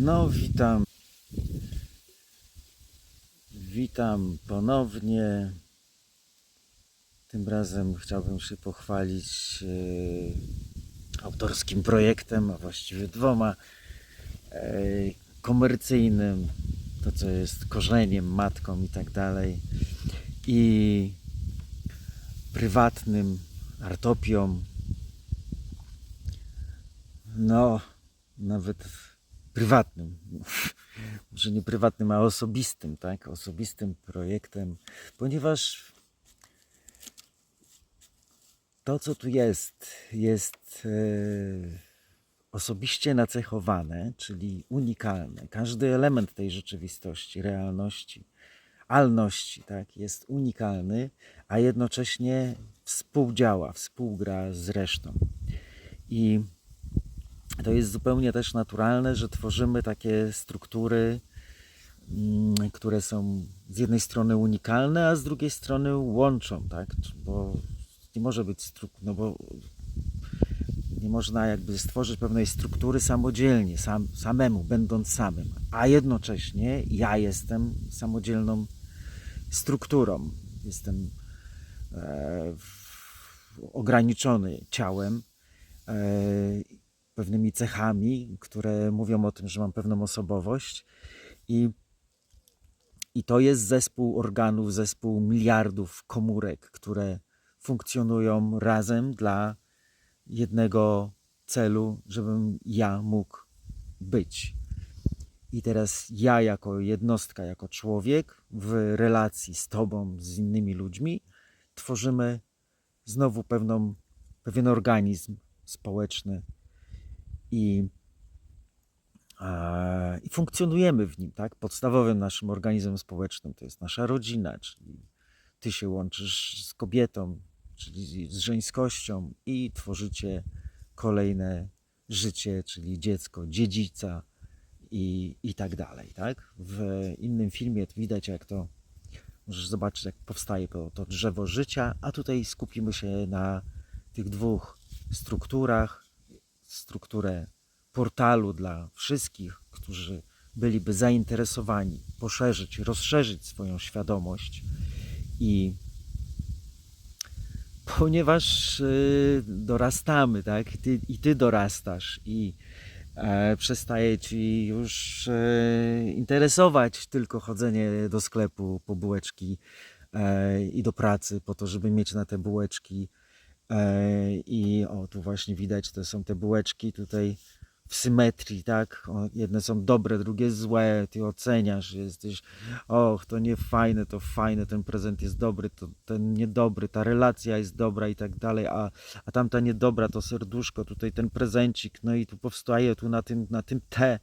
No, witam. Witam ponownie. Tym razem chciałbym się pochwalić e, autorskim projektem, a właściwie dwoma. E, komercyjnym, to co jest korzeniem, matką i tak dalej. I prywatnym, artopią. No, nawet prywatnym, może nie prywatnym, a osobistym, tak? Osobistym projektem, ponieważ to, co tu jest, jest e, osobiście nacechowane, czyli unikalne. Każdy element tej rzeczywistości, realności, alności, tak, jest unikalny, a jednocześnie współdziała, współgra z resztą. I to jest zupełnie też naturalne, że tworzymy takie struktury, mm, które są z jednej strony unikalne, a z drugiej strony łączą, tak? Bo nie może być struk, no bo nie można jakby stworzyć pewnej struktury samodzielnie, sam, samemu, będąc samym, a jednocześnie ja jestem samodzielną strukturą. Jestem e, ograniczony ciałem, e, pewnymi cechami, które mówią o tym, że mam pewną osobowość i, i to jest zespół organów, zespół miliardów komórek, które funkcjonują razem dla jednego celu, żebym ja mógł być. I teraz ja jako jednostka, jako człowiek w relacji z Tobą, z innymi ludźmi, tworzymy znowu pewną, pewien organizm społeczny, i, e, i funkcjonujemy w nim, tak? Podstawowym naszym organizmem społecznym to jest nasza rodzina, czyli ty się łączysz z kobietą, czyli z żeńskością i tworzycie kolejne życie, czyli dziecko, dziedzica i, i tak dalej, tak? W innym filmie widać, jak to możesz zobaczyć, jak powstaje to, to drzewo życia, a tutaj skupimy się na tych dwóch strukturach, strukturę portalu dla wszystkich, którzy byliby zainteresowani poszerzyć, rozszerzyć swoją świadomość. I ponieważ y, dorastamy, tak, I ty, i ty dorastasz i e, przestaje ci już e, interesować tylko chodzenie do sklepu po bułeczki e, i do pracy po to, żeby mieć na te bułeczki I o, tu właśnie widać, to są te bułeczki tutaj w symetrii, tak? Jedne są dobre, drugie złe, ty oceniasz, jesteś, och, to nie fajne, to fajne, ten prezent jest dobry, to ten niedobry, ta relacja jest dobra i tak dalej, a, a tamta niedobra, to serduszko, tutaj ten prezencik, no i tu powstaje, tu na tym, na tym T e,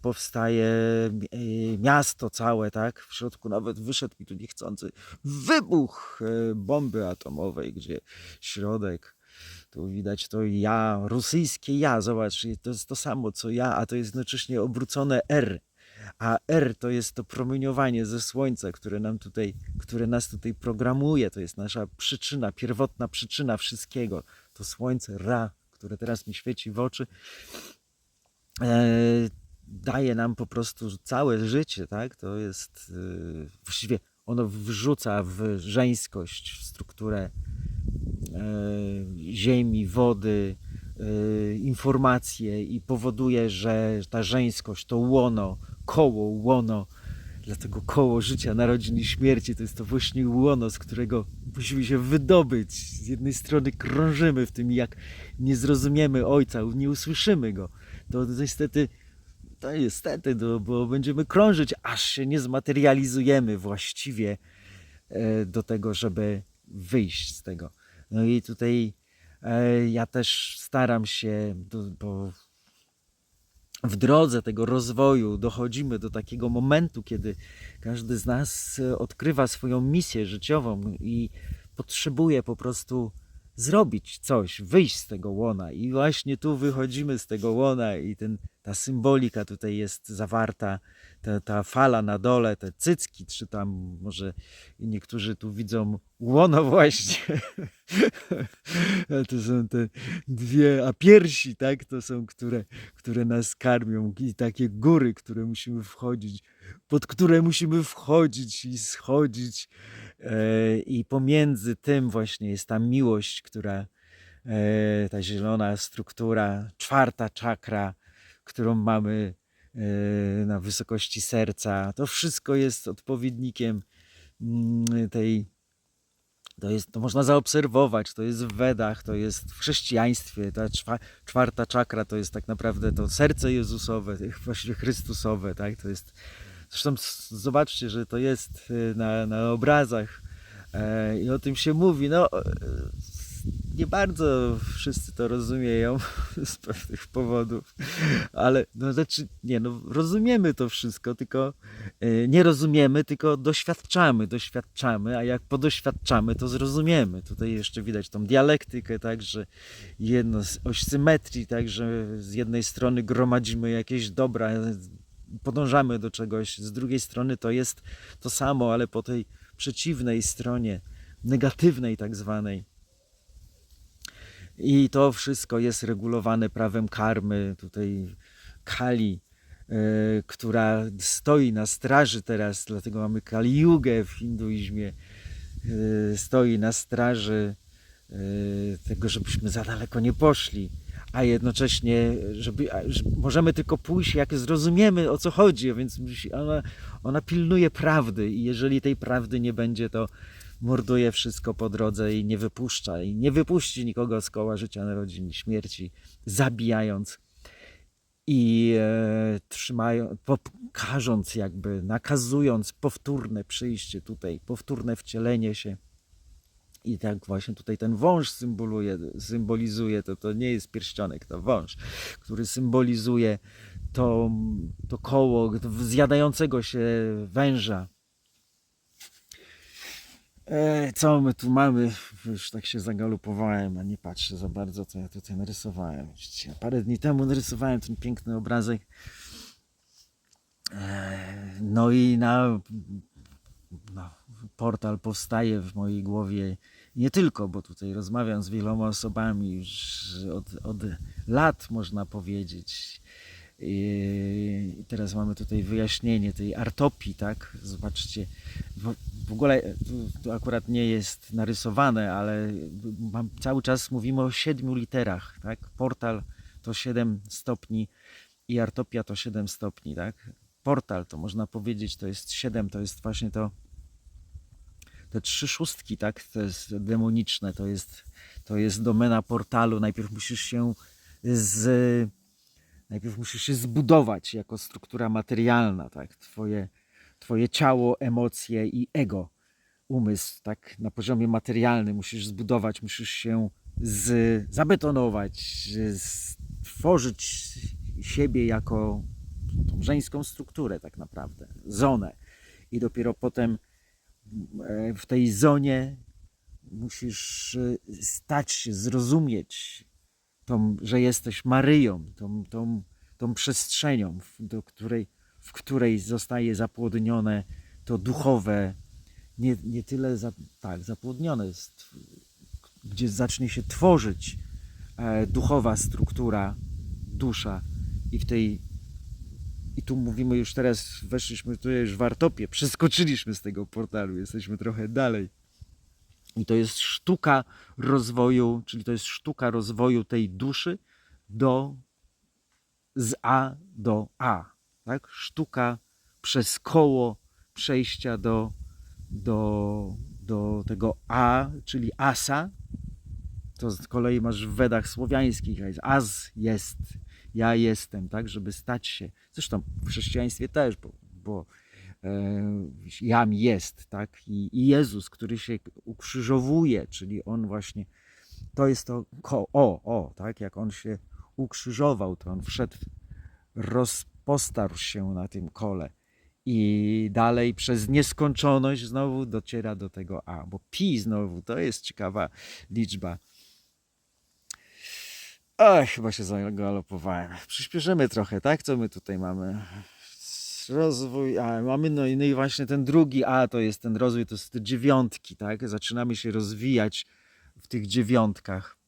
powstaje e, miasto całe, tak? W środku nawet wyszedł mi tu niechcący wybuch e, bomby atomowej, gdzie środek, tu widać to ja, rosyjskie ja, zobacz, to jest to samo co ja, a to jest jednocześnie obrócone R. A R to jest to promieniowanie ze słońca, które nam tutaj, które nas tutaj programuje. To jest nasza przyczyna, pierwotna przyczyna wszystkiego. To słońce Ra, które teraz mi świeci w oczy e, daje nam po prostu całe życie, tak? To jest e, właściwie ono wrzuca w żeńskość, w strukturę e, ziemi, wody, e, informacje i powoduje, że ta żeńskość, to łono, koło, łono, dlatego koło życia, narodzin i śmierci to jest to właśnie łono, z którego musimy się wydobyć. Z jednej strony krążymy w tym, jak nie zrozumiemy Ojca, nie usłyszymy Go, to niestety to niestety, no, bo będziemy krążyć, aż się nie zmaterializujemy właściwie e, do tego, żeby wyjść z tego. No i tutaj e, ja też staram się, bo w drodze tego rozwoju dochodzimy do takiego momentu, kiedy każdy z nas e, odkrywa swoją misję życiową i potrzebuje po prostu zrobić coś, wyjść z tego łona. I właśnie tu wychodzimy z tego łona i ten ta symbolika tutaj jest zawarta, ta, ta fala na dole, te cycki, czy tam może niektórzy tu widzą łono właśnie. to są te dwie, a piersi, tak, to są, które, które nas karmią i takie góry, które musimy wchodzić, pod które musimy wchodzić i schodzić E, i pomiędzy tym właśnie jest ta miłość, która, e, ta zielona struktura, czwarta czakra, którą mamy e, na wysokości serca. To wszystko jest odpowiednikiem mm, tej. To, jest, to można zaobserwować, to jest w Wedach, to jest w chrześcijaństwie. Ta czwa, czwarta czakra to jest tak naprawdę to serce Jezusowe, właśnie Chrystusowe, tak? To jest Zresztą zobaczcie, że to jest y, na, na obrazach e, i o tym się mówi. No, e, nie bardzo wszyscy to rozumieją z pewnych powodów, ale no znaczy, nie, no rozumiemy to wszystko, tylko e, nie rozumiemy, tylko doświadczamy, doświadczamy, a jak podoświadczamy, to zrozumiemy. Tutaj jeszcze widać tą dialektykę, tak, że jedno oś symetrii, tak, że z jednej strony gromadzimy jakieś dobra, podążamy do czegoś, z drugiej strony to jest to samo, ale po tej przeciwnej stronie, negatywnej tak zwanej. I to wszystko jest regulowane prawem karmy, tutaj Kali, yy, która stoi na straży teraz, dlatego mamy Kali Jugę w hinduizmie, yy, stoi na straży yy, tego, żebyśmy za daleko nie poszli a jednocześnie, żeby, że możemy tylko pójść, jak zrozumiemy o co chodzi, więc ona, ona pilnuje prawdy i jeżeli tej prawdy nie będzie, to morduje wszystko po drodze i nie wypuszcza i nie wypuści nikogo z koła życia, narodzin śmierci, zabijając i e, trzymają, każąc jakby, nakazując powtórne przyjście tutaj, powtórne wcielenie się i tak właśnie tutaj ten wąż symboluje, symbolizuje, to, to nie jest pierścionek, to wąż, który symbolizuje to, to koło zjadającego się węża. E, co my tu mamy? Już tak się zagalopowałem, a nie patrzę za bardzo, co ja tutaj narysowałem. Widzicie, parę dni temu narysowałem ten piękny obrazek. E, no i na no, portal powstaje w mojej głowie nie tylko, bo tutaj rozmawiam z wieloma osobami już od, od lat, można powiedzieć. I teraz mamy tutaj wyjaśnienie tej artopii, tak? Zobaczcie, w ogóle tu, tu akurat nie jest narysowane, ale mam, cały czas mówimy o siedmiu literach, tak? Portal to 7 stopni i artopia to 7 stopni, tak? Portal to można powiedzieć, to jest 7, to jest właśnie to te trzy szóstki, tak, to jest demoniczne, to jest, to jest domena portalu. Najpierw musisz się z, najpierw musisz się zbudować jako struktura materialna, tak, twoje, twoje ciało, emocje i ego, umysł, tak, na poziomie materialnym musisz zbudować, musisz się z, zabetonować, stworzyć siebie jako tą żeńską strukturę tak naprawdę, zonę. I dopiero potem E, w tej zonie musisz e, stać się, zrozumieć, tą, że jesteś Maryją, tą, tą, tą przestrzenią, do której, w której zostaje zapłodnione to duchowe, nie, nie tyle za, tak, zapłodnione, gdzie zacznie się tworzyć e, duchowa struktura, dusza i w tej i tu mówimy już teraz, weszliśmy tu już w Artopie, przeskoczyliśmy z tego portalu, jesteśmy trochę dalej. I to jest sztuka rozwoju, czyli to jest sztuka rozwoju tej duszy do z A do A. Tak? Sztuka przez koło przejścia do, do, do tego A, czyli asa. To z kolei masz w Wedach słowiańskich, as jest ja jestem, tak, żeby stać się, zresztą w chrześcijaństwie też, bo, bo e, jam jest, tak, I, i Jezus, który się ukrzyżowuje, czyli On właśnie, to jest to, ko, o, o, tak, jak On się ukrzyżował, to On wszedł, rozpostarł się na tym kole i dalej przez nieskończoność znowu dociera do tego A, bo pi znowu, to jest ciekawa liczba. Ach, chyba się zagalopowałem. Przyspieszymy trochę, tak? Co my tutaj mamy? Rozwój, a mamy no, no i właśnie ten drugi A to jest ten rozwój, to są te dziewiątki, tak? Zaczynamy się rozwijać w tych dziewiątkach.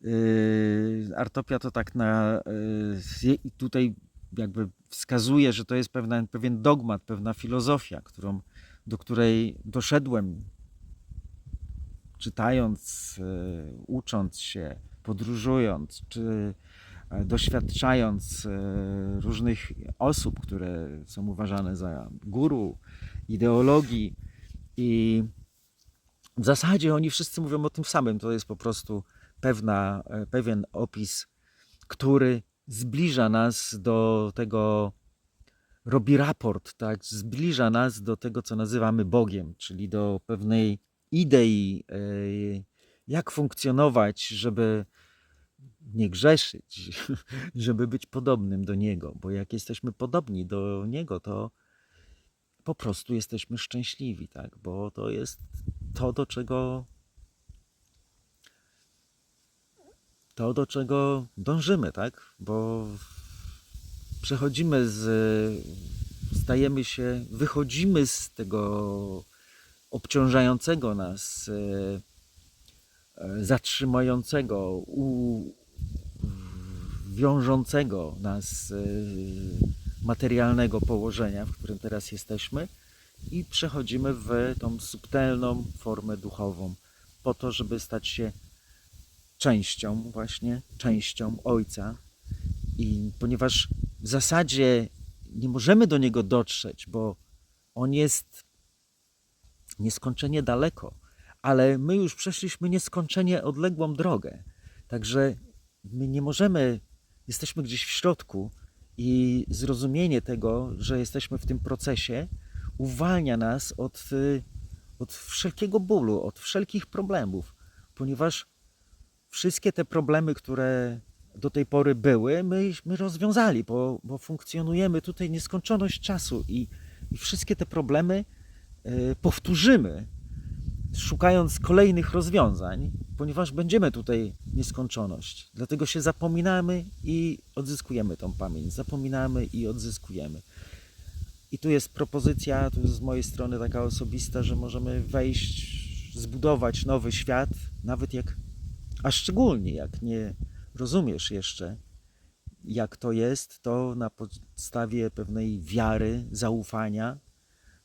Yy, Artopia to tak na yy, tutaj jakby wskazuje, że to jest pewna, pewien dogmat, pewna filozofia, którą, do której doszedłem czytając, e, ucząc się, podróżując, czy e, doświadczając e, różnych osób, które są uważane za guru, ideologii i w zasadzie oni wszyscy mówią o tym samym. To jest po prostu pewna, e, pewien opis, który zbliża nas do tego, robi raport, tak? Zbliża nas do tego, co nazywamy Bogiem, czyli do pewnej idei, e, jak funkcjonować, żeby nie grzeszyć, żeby być podobnym do Niego, bo jak jesteśmy podobni do Niego, to po prostu jesteśmy szczęśliwi, tak? Bo to jest to, do czego to, do czego dążymy, tak? Bo przechodzimy z, stajemy się, wychodzimy z tego obciążającego nas, e, zatrzymującego, u, wiążącego nas e, materialnego położenia, w którym teraz jesteśmy i przechodzimy w tą subtelną formę duchową po to, żeby stać się częścią właśnie, częścią Ojca i ponieważ w zasadzie nie możemy do Niego dotrzeć, bo On jest nieskończenie daleko, ale my już przeszliśmy nieskończenie odległą drogę. Także my nie możemy, jesteśmy gdzieś w środku i zrozumienie tego, że jesteśmy w tym procesie, uwalnia nas od, y, od wszelkiego bólu, od wszelkich problemów, ponieważ wszystkie te problemy, które do tej pory były, myśmy rozwiązali, bo, bo funkcjonujemy tutaj nieskończoność czasu i, i wszystkie te problemy y, powtórzymy, szukając kolejnych rozwiązań, ponieważ będziemy tutaj nieskończoność. Dlatego się zapominamy i odzyskujemy tą pamięć. Zapominamy i odzyskujemy. I tu jest propozycja, tu jest z mojej strony taka osobista, że możemy wejść, zbudować nowy świat, nawet jak, a szczególnie jak nie rozumiesz jeszcze, jak to jest, to na podstawie pewnej wiary, zaufania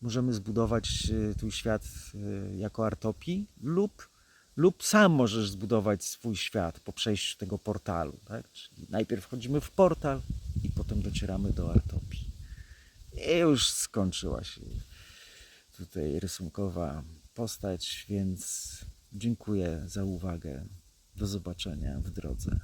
możemy zbudować e, tu świat e, jako artopii lub, lub sam możesz zbudować swój świat po przejściu tego portalu. Tak? Czyli najpierw wchodzimy w portal i potem docieramy do artopii. I już skończyła się tutaj rysunkowa postać, więc dziękuję za uwagę. Do zobaczenia w drodze.